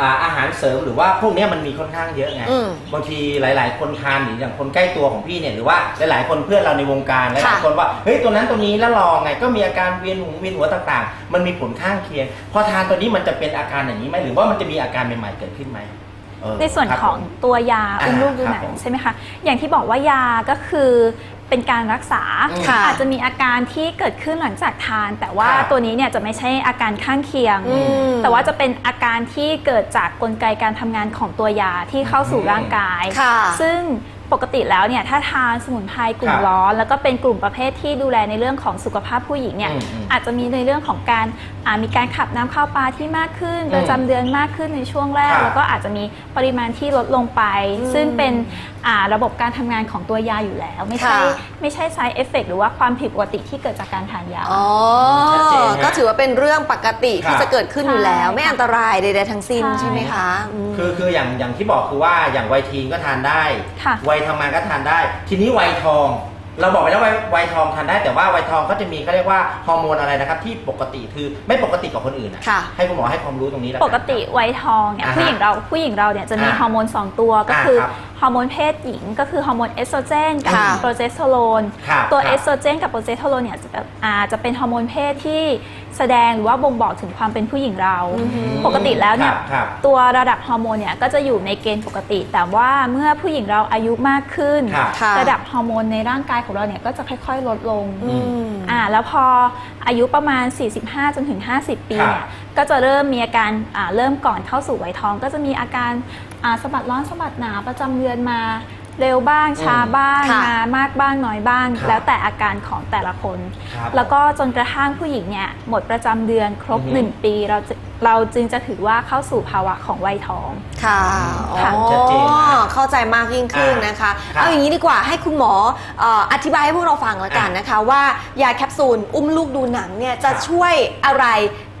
[SPEAKER 1] อ่าอาหารเสริมหรือว่าพวกเนี้ยมันมีค่อนข้างเยอะไง
[SPEAKER 2] อืม
[SPEAKER 1] บางทีหลาย ๆ คนทานหรืออย่างคนใกล้ตัวของพี่เนี่ยหรือว่าหลาย ๆ คนเพื่อนเราในวงการหลาย
[SPEAKER 2] ค่ะ
[SPEAKER 1] ๆคนว่าเฮ้ยตัวนั้นตัวนี้แล้วลองไงก็มีอาการเวียนหัวเวียนหัวต่าง ๆ มันมีผลข้างเคียง พอทานตัวนี้มันจะเป็นอาการอย่างนี้ไหมหรือว่ามันจะมีอาการใหม่ ๆ เกิดขึ้นไหมเออ
[SPEAKER 3] ในส่วน
[SPEAKER 1] ครับ
[SPEAKER 3] ของ
[SPEAKER 1] ผม
[SPEAKER 3] ตัวยา
[SPEAKER 1] อ่า
[SPEAKER 3] อุ้มลูกดูหนัง
[SPEAKER 1] ครับผม
[SPEAKER 3] ใช่ไหมคะ อย่างที่บอกว่ายาก็คือ เป็นการรักษา
[SPEAKER 1] อืม
[SPEAKER 2] ค่ะ
[SPEAKER 3] อาจจะมีอาการที่เกิดขึ้นหลังจากทาน แต่ว่า
[SPEAKER 1] ครับ
[SPEAKER 3] ตัวนี้เนี่ยจะไม่ใช่อาการข้างเคียง
[SPEAKER 2] อืม
[SPEAKER 3] แต่ว่าจะเป็นอาการที่เกิดจากกลไกการทำงานของตัวยาที่เข้าสู่
[SPEAKER 1] อืม
[SPEAKER 3] ร่างกาย
[SPEAKER 2] ค่ะ
[SPEAKER 3] ซึ่งปกติแล้วเนี่ยถ้าทานสมุนไพรกลุ่
[SPEAKER 1] ค
[SPEAKER 3] ม
[SPEAKER 1] รับ
[SPEAKER 3] ร้อน แล้วก็เป็นกลุ่มประเภทที่ดูแลในเรื่องของสุขภาพผู้หญิงเนี่ย
[SPEAKER 1] อืมอืม
[SPEAKER 3] อาจจะมีในเรื่องของการอ่า มีการขับน้ำเข้าปลาที่มากขึ้น
[SPEAKER 1] อืม
[SPEAKER 3] ประจำเดือนมากขึ้นในช่วงแรก
[SPEAKER 1] ครับ
[SPEAKER 3] แล้วก็อาจจะมีปริมาณที่ลดลงไป
[SPEAKER 2] อืม
[SPEAKER 3] ซึ่งเป็นอ่าระบบการทำงานของตัวยาอยู่แล้ว ไม่ใช่
[SPEAKER 2] ค่ะ
[SPEAKER 3] ไม่ใช่ side effect หรือว่าความผิดปกติที่เกิดจากการทานยา
[SPEAKER 2] อ๋อ
[SPEAKER 1] ชัดเจนฮะ
[SPEAKER 2] ก็ถือว่าเป็นเรื่องปกติ
[SPEAKER 1] ครับ
[SPEAKER 2] ที่จะเกิดขึ้นอยู่แล้ว
[SPEAKER 3] ใช่
[SPEAKER 2] ไม่อันตรายใดๆทั้งสิ้น
[SPEAKER 3] ใช่
[SPEAKER 2] ใช่ไหมคะม
[SPEAKER 1] คือคืออย่างอย่างที่บอกคือว่าอย่างวัยทีนก็ทานได้
[SPEAKER 3] ค่ะ
[SPEAKER 1] วัยทำงานก็ทานได้ ทีนี้วัยทอง เราบอกไปแล้ววัยวัยทองทานได้แต่ว่าวัยทองก็จะมีเขาเรียกว่าฮอร์โมนอะไรนะครับที่ปกติคือไม่ปกติกับคนอื่นนะ
[SPEAKER 2] ค่ะ
[SPEAKER 1] ให้คุณหมอให้ความรู้ตรงนี้แล้วน
[SPEAKER 3] ปกติวัยทองเนี่ย
[SPEAKER 1] อ่าฮะ
[SPEAKER 3] ผู้หญิงเราผู้หญิงเราเนี่ยจะมี
[SPEAKER 1] อ่า
[SPEAKER 3] ฮอร์โมน 2 ตัวก็
[SPEAKER 1] อ่า
[SPEAKER 3] คือ
[SPEAKER 1] ครับ
[SPEAKER 3] ฮอร์โมนเพศหญิง ก็คือฮอร์โมนเอสโตรเจนกับ
[SPEAKER 2] ค่ะ
[SPEAKER 3] โปรเจสเตอโรน
[SPEAKER 1] ครับ
[SPEAKER 3] ตัว
[SPEAKER 1] ค
[SPEAKER 3] เอ
[SPEAKER 1] รับ
[SPEAKER 3] สโตรเจนกับโปรเจสเตอโรนเนี่ยจะแบบอ่าจะเป็นฮอร์โมนเพศที่ แสดงหรือว่าบ่งบอกถึงความเป็นผู้หญิงเรา
[SPEAKER 2] อือหือ
[SPEAKER 3] ปกติแล้วเนี่ย
[SPEAKER 1] ครับครับ
[SPEAKER 3] ตัวระดับฮอร์โมนเนี่ยก็จะอยู่ในเกณฑ์ปกติ แต่ว่าเมื่อผู้หญิงเราอายุมากขึ้น
[SPEAKER 1] ครับ
[SPEAKER 2] ค่ะ
[SPEAKER 3] ระดับฮอร์โมนในร่างกายของเราเนี่ยก็จะค่อยๆ ลดลง
[SPEAKER 2] อืม
[SPEAKER 3] อ่าแล้วพออายุประมาณ 45 จนถึง 50 ปี
[SPEAKER 1] ครับ
[SPEAKER 3] เนี่ยก็จะเริ่มมีอาการอ่าเริ่มก่อนเข้าสู่วัยทอง ก็จะมีอาการอ่าสะบัดร้อนสะบัดหนาวประจำเดือนมา เร็วบ้างช้าบ้าง
[SPEAKER 2] ค่ะ
[SPEAKER 3] มามากบ้างน้อยบ้าง
[SPEAKER 1] ครับ
[SPEAKER 3] แล้วแต่อาการของแต่ละคน
[SPEAKER 1] ครับ
[SPEAKER 3] แล้วก็จนกระทั่งผู้หญิงเนี่ยหมดประจำเดือนครบ
[SPEAKER 1] อือฮึ
[SPEAKER 3] 1 ปีเราจะเราจึงจะถือว่าเข้าสู่ภาวะของวัยทอง
[SPEAKER 2] ค่ะอ๋อ
[SPEAKER 3] ค่ะ
[SPEAKER 1] ชัดเจนนะ
[SPEAKER 2] เข้าใจมากยิ่งขึ้นนะคะ
[SPEAKER 1] ครับ
[SPEAKER 2] เอาอย่างนี้ดีกว่าให้คุณหมอเอ่ออธิบายให้พวกเราฟังแล้วกันนะคะ ว่ายาแคปซูลอุ้มลูกดูหนังเนี่ยจะ
[SPEAKER 1] ครับ
[SPEAKER 2] ช่วยอะไร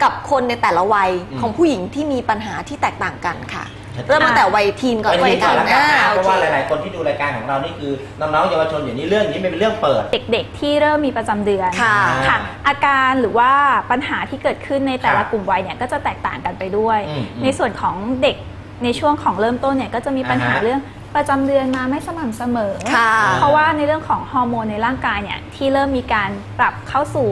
[SPEAKER 2] กับคนในแต่ละวัย
[SPEAKER 1] อืม
[SPEAKER 2] ของผู้หญิงที่มีปัญหาที่แตกต่างกันค่ะ เริ่มตั้งแต่วัยทีนก่อน
[SPEAKER 1] วัยทีนก่อนแล้วกันนะ
[SPEAKER 2] อ่
[SPEAKER 1] เพราะว่า
[SPEAKER 2] โอค
[SPEAKER 1] หลาย ๆ คนที่ดูรายการของเรานี่คือน้องๆเยาวชนอย่างนี้เรื่องนี้เป็นเรื่องเปิด
[SPEAKER 3] เด็ก ๆ ที่เริ่มมีประจำเดือน
[SPEAKER 2] ค่ะ
[SPEAKER 3] ค่ะอาการหรือว่าปัญหาที่เกิดขึ้นในแต่
[SPEAKER 1] ค
[SPEAKER 3] ละ
[SPEAKER 1] รับ
[SPEAKER 3] กลุ่มวัยเนี่ยก็จะแตกต่างกันไปด้วย
[SPEAKER 1] อืมอืม
[SPEAKER 3] ในส่วนของเด็กในช่วงของเริ่มต้นเนี่ยก็จะมีปัญหา
[SPEAKER 1] อ่าฮะ
[SPEAKER 3] เรื่อง ประจำเดือนมาไม่สม่ำเสมอ
[SPEAKER 2] ค่ะ
[SPEAKER 3] เพราะว่าในเรื่องของฮอร์โมนในร่างกายเนี่ยที่เริ่มมีการปรับเข้าสู่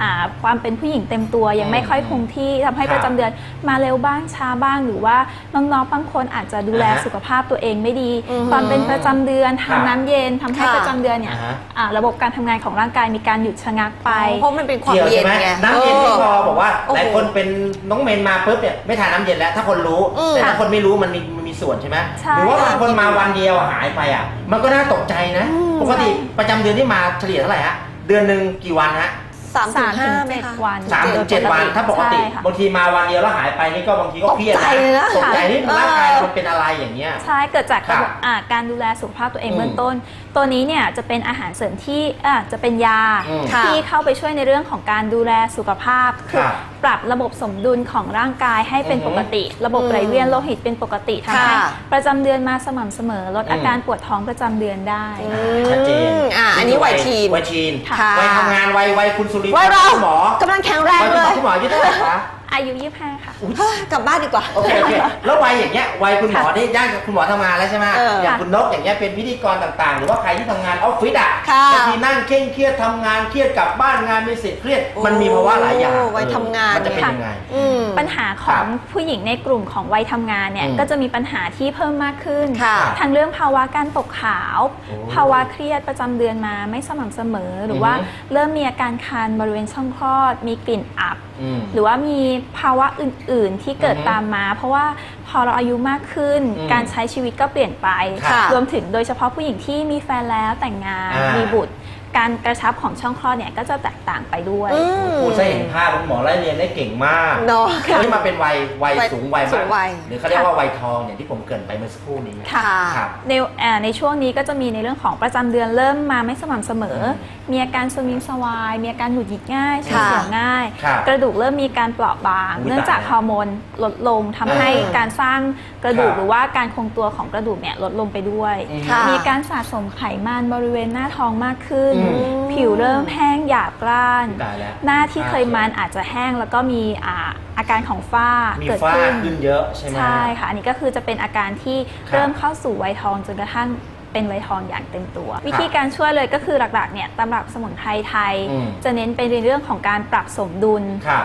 [SPEAKER 3] อ่าความเป็นผู้หญิงเต็มตัวยังไม่ค่อยคงที่ทำให้
[SPEAKER 1] ครับ
[SPEAKER 3] ประจำเดือนมาเร็วบ้างช้าบ้าง หรือว่าน้องๆบางคนอาจจะดูแล
[SPEAKER 1] อ่าฮะ
[SPEAKER 3] สุขภาพตัวเองไม่ดี
[SPEAKER 2] อือหือ
[SPEAKER 3] ตอนเป็นประจำเดือน
[SPEAKER 1] ครั
[SPEAKER 3] ทาน
[SPEAKER 1] บ
[SPEAKER 3] น้ำเย็นทำให้
[SPEAKER 2] ค่ะ
[SPEAKER 3] ประจำเดือนเนี่ย
[SPEAKER 1] อ่าฮะ
[SPEAKER 3] อ่าระบบการทำงานของร่างกายมีการหยุดชะงักไป
[SPEAKER 2] เพราะมันเป็นความ
[SPEAKER 1] เกี่ยว
[SPEAKER 2] เย็
[SPEAKER 1] ใช่
[SPEAKER 2] น
[SPEAKER 1] ไหม
[SPEAKER 2] ไง
[SPEAKER 1] น้ำเย็นไม่พอบอกว่า
[SPEAKER 2] โอ้โห
[SPEAKER 1] หลายคนเป็นน้องเมนมาปุ๊บเนี่ยไม่ทานน้ำเย็นแล้ว ถ้าคนรู้
[SPEAKER 2] อืม
[SPEAKER 1] แต่ถ้าคนไม่รู้มันมีมันมี ส่วนใช่ไหม
[SPEAKER 3] ใช่
[SPEAKER 1] หรือว่าบางคนมาวันเดียวหายไปอะ มันก็น่าตกใจนะ
[SPEAKER 2] อืม
[SPEAKER 1] ปกติประจำเดือนที่มาเฉลี่ยเท่าไหร่ฮะ เดือนหนึ่งกี่วันฮะ
[SPEAKER 2] สามถึงห้า
[SPEAKER 3] สามถึง
[SPEAKER 2] ไหม
[SPEAKER 3] เจ็ด
[SPEAKER 2] คะ
[SPEAKER 3] วัน
[SPEAKER 1] สามถึงเจ็ดวัน ถ้าปกติ
[SPEAKER 3] ใช่ค่ะ
[SPEAKER 1] บางทีมาวันเดียวแล้วหายไปนี่ก็บางทีก็เครียด
[SPEAKER 2] ตกใจเลยนะ
[SPEAKER 1] ตกใจนี่
[SPEAKER 2] ค่ะ
[SPEAKER 1] ร่างกาย
[SPEAKER 2] เออ
[SPEAKER 1] มันเป็นอะไรอย่างเงี้ย
[SPEAKER 3] ใช่ เกิดจาก
[SPEAKER 1] ครับ
[SPEAKER 3] ระบบอ่าการดูแลสุขภาพตัวเอง
[SPEAKER 1] อืม
[SPEAKER 3] เบื้องต้น ตัวนี้เนี่ยจะเป็นอาหารเสริมที่อ่าจะเป็นยา
[SPEAKER 1] อืม
[SPEAKER 2] ค่ะ
[SPEAKER 3] ที่เข้าไปช่วยในเรื่องของการดูแลสุขภาพ
[SPEAKER 1] ครับ
[SPEAKER 3] ปรับระบบสมดุลของร่างกายให้เป็น
[SPEAKER 1] อือฮึ
[SPEAKER 3] ปกติ ระบบ
[SPEAKER 2] อืม
[SPEAKER 3] ไหลเวียนโลหิตเป็นปกติทำให้
[SPEAKER 2] ค่ะ
[SPEAKER 3] ประจำเดือนมาสม่ำเสมอ ลด
[SPEAKER 1] อืม
[SPEAKER 3] อาการปวดท้องประจำเดือนได้
[SPEAKER 2] อื
[SPEAKER 1] ชัดเจน
[SPEAKER 2] มอ่าอันนี้วัยทีน
[SPEAKER 1] วัยทีน
[SPEAKER 2] ค่ะ
[SPEAKER 1] วัยทำงานวัยวัยคุณสุรินทร์
[SPEAKER 2] วัยเรา
[SPEAKER 1] คุณหมอกำ
[SPEAKER 2] ลังแข็งแรง
[SPEAKER 1] วัย
[SPEAKER 2] เลย
[SPEAKER 1] คุณหมออายุเท่าไหร่คะ
[SPEAKER 3] อายุ 25 ค่ะ
[SPEAKER 2] เฮ้ยกลับบ้านดีกว่า
[SPEAKER 1] โอเคโอเคแล้ววัยอย่างเงี้ยวัยคุณหมอนี่ย่างคุณหมอทำงานแล้วใช่ไหม
[SPEAKER 2] เออ
[SPEAKER 1] อย่างคุณนกอย่างเงี้ยเป็นพิธีกรต่างๆ หรือว่าใครที่ทำงานออฟฟิศอะ
[SPEAKER 2] ค่ะ
[SPEAKER 1] บางทีนั่งเคร่งเครียดทำงานเครียดกลับบ้านงานไม่เสร็จเครียดมันมีภาวะหลายอย่าง
[SPEAKER 2] โอ้วัยทำงาน
[SPEAKER 1] มันจะเป็น
[SPEAKER 3] เนี่ย
[SPEAKER 1] ยังไง
[SPEAKER 2] อืม
[SPEAKER 3] ปัญหาของผู้หญิงในกลุ่มของวัยทำงานเนี่ย
[SPEAKER 1] อืม
[SPEAKER 3] ก็จะมีปัญหาที่เพิ่มมากขึ้น
[SPEAKER 2] ค่ะ
[SPEAKER 3] ทั้งเรื่องภาวะการตกขาว
[SPEAKER 1] โอ้
[SPEAKER 3] ภาวะเครียดประจำเดือนมาไม่สม่ำเสมอ หรือว่า
[SPEAKER 1] อือฮึ
[SPEAKER 3] เริ่มมีอาการคันบริเวณช่องคลอด มีกลิ่นอับ
[SPEAKER 1] อืม
[SPEAKER 3] หรือว่ามีภาวะอื่นๆที่เกิด
[SPEAKER 1] อือฮึ
[SPEAKER 3] ตามมา เพราะว่าพอเราอายุมากขึ้น
[SPEAKER 1] อืม
[SPEAKER 3] การใช้ชีวิตก็เปลี่ยนไป
[SPEAKER 2] ค่ะ
[SPEAKER 3] รวมถึงโดยเฉพาะผู้หญิงที่มีแฟนแล้วแต่งงาน
[SPEAKER 1] อ่ามี
[SPEAKER 3] มีบุตร การกระชับของช่องคลอดเนี่ยก็จะแตกต่างไปด้วย
[SPEAKER 2] อืม
[SPEAKER 1] พูดซะเห็นภาพคุณหมอไล่เรียนได้เก่งมาก
[SPEAKER 2] เนาะ
[SPEAKER 1] อันนี้มาเป็นวัยวัย
[SPEAKER 2] วัย
[SPEAKER 1] สูงวัย
[SPEAKER 2] สู
[SPEAKER 1] มาก
[SPEAKER 2] งวัย
[SPEAKER 1] หรือเขาเรียกว่าวัยทองอย่างที่ผมเกรินไปเมื่อสักครู่นี้ไหม
[SPEAKER 3] ค่ะ
[SPEAKER 1] ครับ
[SPEAKER 3] ในเอ่อในช่วงนี้ก็จะมีในเรื่องของประจำเดือนเริ่มมาไม่สม่ำเสมอ
[SPEAKER 1] อื
[SPEAKER 3] มีอาการสวิงสวาย มีอาการหงุดหงิดง่ายเสีย
[SPEAKER 2] ค่ะ
[SPEAKER 3] เสียวง่าย
[SPEAKER 1] ครับ
[SPEAKER 3] กระดูกเริ่มมีการเปราะบาง
[SPEAKER 1] อุ๊ย
[SPEAKER 3] เนื่องจาก
[SPEAKER 1] ตายแล้ว
[SPEAKER 3] ฮอร์โมนลดลงทำให้
[SPEAKER 2] เออ
[SPEAKER 3] การสร้างกระดูก
[SPEAKER 1] ครับ
[SPEAKER 3] หรือว่าการคงตัวของกระดูกเนี่ยลดลงไปด้วย
[SPEAKER 1] อืม
[SPEAKER 2] ค่ะ
[SPEAKER 3] มีการสะสมไขมันบริเวณหน้าท้องมากขึ้น
[SPEAKER 1] อืม
[SPEAKER 3] ผิวเริ่มแห้งหยาบกร้าน
[SPEAKER 1] ตายแล้ว
[SPEAKER 3] หน้าที่เคยมันอาจจะแห้งแล้วก็มีอ่าอาการของฝ้า
[SPEAKER 1] มี
[SPEAKER 3] เกิด
[SPEAKER 1] ฝ้า
[SPEAKER 3] ขึ้น
[SPEAKER 1] ขึ้นเยอะใช่ไหม
[SPEAKER 3] ใช่ค่ะ อันนี้ก็คือจะเป็นอาการที่
[SPEAKER 1] ครับ
[SPEAKER 3] เริ่มเข้าสู่วัยทองจนกระทั่ง เป็นวัยทองอย่างเต็มตัว วิธีการช่วยเลยก็คือหลักๆเนี่ยตำรับสมุนไพรไทย
[SPEAKER 1] อืม
[SPEAKER 3] จะเน้นไปในเรื่องของการปรับสมดุล
[SPEAKER 1] ครับ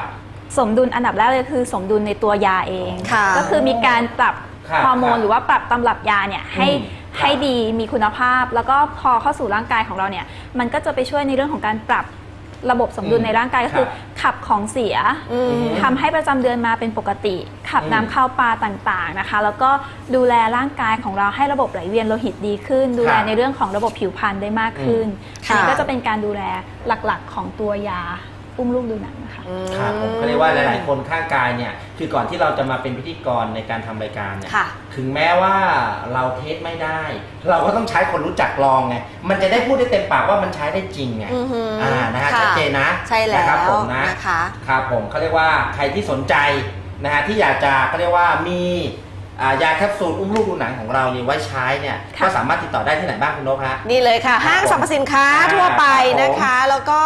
[SPEAKER 3] สมดุลอันดับแรกเลยคือสมดุลในตัวยาเอง
[SPEAKER 2] ค่ะ
[SPEAKER 3] ก็คือมีการปรับ
[SPEAKER 1] ครับ
[SPEAKER 3] ฮอร์โม
[SPEAKER 1] ครั
[SPEAKER 3] น
[SPEAKER 1] บ
[SPEAKER 3] หรือว่าปรับตำรับยาเนี่ยให้
[SPEAKER 1] อืมครับ
[SPEAKER 3] ให้ดีมีคุณภาพ แล้วก็พอเข้าสู่ร่างกายของเราเนี่ยมันก็จะไปช่วยในเรื่องของการปรับ ระบบสมดุล
[SPEAKER 1] อืม
[SPEAKER 3] ในร่างกายก็คือ
[SPEAKER 1] ครับ
[SPEAKER 3] ขับของเสีย
[SPEAKER 2] อืม
[SPEAKER 3] ทำให้ประจำเดือนมาเป็นปกติ ขับ
[SPEAKER 1] อืม
[SPEAKER 3] น้ำเข้าปลาต่างๆนะคะ แล้วก็ดูแลร่างกายของเราให้ระบบไหลเวียนโลหิตดีขึ้น ดูแล
[SPEAKER 1] ครับ
[SPEAKER 3] ในเรื่องของระบบผิวพรรณได้มากขึ้น
[SPEAKER 2] อืม
[SPEAKER 3] อันนี้
[SPEAKER 2] ค่ะ
[SPEAKER 3] ก็จะเป็นการดูแลหลักๆ ของตัวยา อุ้มลูกดูหนังนะคะ
[SPEAKER 1] ครับผมก็เรียกว่าหลาย ๆ คนข้างกายเนี่ย คือก่อนที่เราจะมาเป็นพิธีกรในการทำรายการเนี่ย
[SPEAKER 2] ค่ะ
[SPEAKER 1] ถึงแม้ว่าเราเทสไม่ได้ เราก็ต้องใช้คนรู้จักลองไง มันจะได้พูดได้เต็มปากว่ามันใช้ได้จริงไง
[SPEAKER 2] อือหือ
[SPEAKER 1] อ่านะฮะ
[SPEAKER 2] ค่ะ
[SPEAKER 1] ชัดเจนนะ
[SPEAKER 2] ใช่แล้ว
[SPEAKER 1] นะครับผมนะ
[SPEAKER 2] นะคะ
[SPEAKER 1] ครับผมเขาเรียกว่าใครที่สนใจนะฮะที่อยากจะเขาเรียกว่ามีอ่ายาแคปซูลอุ้มลูกดูหนังของเราเนี่ยไว้ใช้เนี่ย
[SPEAKER 3] ค่ะ
[SPEAKER 1] ก็สามารถติดต่อได้ที่ไหนบ้างคุณนกฮะ
[SPEAKER 2] นี่เลยค่ะ
[SPEAKER 1] ครับ
[SPEAKER 2] ห้างสรรพสินค้า
[SPEAKER 1] ผม
[SPEAKER 2] ทั่วไป
[SPEAKER 1] ครับผม
[SPEAKER 2] นะคะ แล้วก็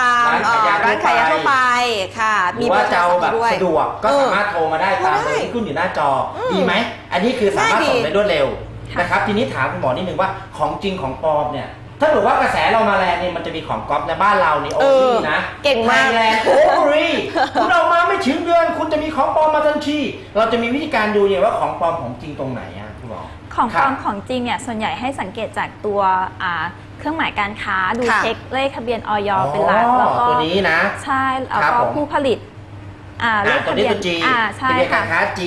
[SPEAKER 2] ตาม
[SPEAKER 1] ร้านขายยา
[SPEAKER 2] เอ่อร้านขายยา
[SPEAKER 1] ทั่
[SPEAKER 2] ทั่
[SPEAKER 1] ว
[SPEAKER 2] ว
[SPEAKER 1] ไป
[SPEAKER 2] ไปค่ะ
[SPEAKER 1] หรือว่าจะเอาแบบ
[SPEAKER 2] ด้วย
[SPEAKER 1] สะดวกก็
[SPEAKER 2] เออ
[SPEAKER 1] สามารถโทรมาได้ตามเบอ
[SPEAKER 2] ได้
[SPEAKER 1] ร์ที่ขึ้นอยู่หน้าจออ
[SPEAKER 2] ม
[SPEAKER 1] ดีไหมอันนี้คือสามารถ
[SPEAKER 2] ได้ดี
[SPEAKER 1] ส่งได้รวดเร็ว
[SPEAKER 3] ค่ะ
[SPEAKER 1] นะครับทีนี้ถามคุณหมอนิดนึงว่าของจริงของปลอมเนี่ย ถ้าเกิดว่ากระแสเรามาแรงเนี่ยมันจะมีของก๊อปในบ้านเรานี่โอ้
[SPEAKER 2] เออ
[SPEAKER 1] ที่นะ
[SPEAKER 2] เก่งมาก
[SPEAKER 1] ไทยแลนด์โอ้รีคุณเอามาไม่ถึงเดือน คุณจะมีของปลอมมาทันทีเราจะมีวิธีการดูเนี่ยว่าของปลอมของจริงตรงไหนอะคุณหมอ
[SPEAKER 3] ของ
[SPEAKER 1] ครั
[SPEAKER 3] ป
[SPEAKER 1] บ
[SPEAKER 3] ลอมของจริงเนี่ยส่วนใหญ่ให้สังเกตจากตัวอ่าเครื่องหมายการค้าดู
[SPEAKER 2] ค่ะ
[SPEAKER 3] เช็คเลขทะเบียนออยเป็นหลัก
[SPEAKER 1] อ๋อ
[SPEAKER 3] แล้วก็
[SPEAKER 1] ตัวนี้นะ
[SPEAKER 3] ใช่แล้ว
[SPEAKER 1] ครับ
[SPEAKER 3] ก็
[SPEAKER 1] ผม
[SPEAKER 3] ผู้ผลิต อ่าเล
[SPEAKER 1] อ่า
[SPEAKER 3] ข
[SPEAKER 1] ตัว
[SPEAKER 3] ทะ
[SPEAKER 1] นี้
[SPEAKER 3] เบียน
[SPEAKER 1] ตัว G
[SPEAKER 3] อ่าใช่
[SPEAKER 1] ทะเบียนกา
[SPEAKER 3] ค่ะ
[SPEAKER 1] รค้า G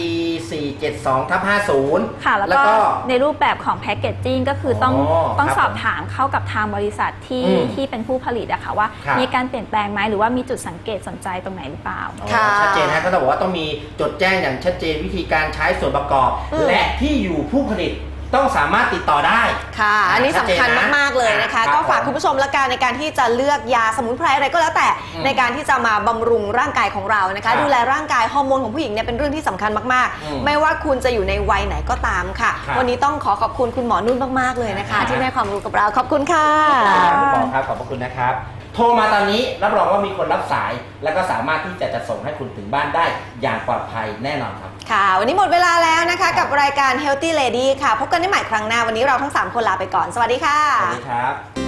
[SPEAKER 1] 4 7 2ทับ50
[SPEAKER 3] ค่ะแล้ว
[SPEAKER 1] แล้ว
[SPEAKER 3] ก็
[SPEAKER 1] ก็
[SPEAKER 3] ในรูปแบบของแพคเกจจิ้งก็คือต้อง
[SPEAKER 1] อ๋อ
[SPEAKER 3] ต้อง
[SPEAKER 1] ครับ
[SPEAKER 3] สอบถามเข้ากับทางบริษัทที่
[SPEAKER 1] อืม
[SPEAKER 3] ที่เป็นผู้ผลิตอะค่ะว่า
[SPEAKER 1] ครับ
[SPEAKER 3] มีการเปลี่ยนแปลงไหมหรือว่ามีจุดสังเกตสนใจตรงไหนหรือเปล่า
[SPEAKER 2] ค่ะ
[SPEAKER 1] ชัดเจนนะก็ต้องบอกว่าต้องมีจดแจ้งอย่างชัดเจนวิธีการใช้ส่วนประกอบ
[SPEAKER 2] อืม
[SPEAKER 1] และที่อยู่ผู้ผลิต ต้องสามารถติดต่อได้
[SPEAKER 2] ค่ะ อันนี้สำคัญมาก ๆ เลยนะคะ
[SPEAKER 1] ครับ
[SPEAKER 2] ก็ฝาก
[SPEAKER 1] ผม
[SPEAKER 2] คุณผู้ชมละกันในการที่จะเลือกยาสมุนไพรอะไรก็แล้วแต่
[SPEAKER 1] อืม
[SPEAKER 2] ในการที่จะมาบำรุงร่างกายของเรานะ
[SPEAKER 1] ครั
[SPEAKER 2] คะ
[SPEAKER 1] บ
[SPEAKER 2] ดูแลร่างกายฮอร์โมนของผู้หญิงเนี่ยเป็นเรื่องที่สำคัญมาก
[SPEAKER 1] อืม
[SPEAKER 2] ๆ ไม่ว่าคุณจะอยู่ในวัยไหนก็ตามค่ะ
[SPEAKER 1] ครับ
[SPEAKER 2] วันนี้ต้องขอขอบคุณคุณหมอนุ่นมากๆเลยนะคะ
[SPEAKER 1] ครับ
[SPEAKER 2] ที่ให้ความรู้กับเราขอบคุณค่ะ
[SPEAKER 1] ครับคุณหมอครับขอบพระคุณนะครับ โทรมาตอนนี้รับรองว่ามีคนรับสาย แล้วก็สามารถที่จะจัดส่งให้คุณถึงบ้านได้อย่างปลอดภัยแน่นอนครับ
[SPEAKER 2] ค่ะ วันนี้หมดเวลาแล้วนะคะ กับรายการ Healthy Lady ค่ะ พบกันได้ใหม่ครั้งหน้า วันนี้เราทั้ง 3 คนลาไปก่อน สวัสดีค่ะ
[SPEAKER 1] สวัสดีครับ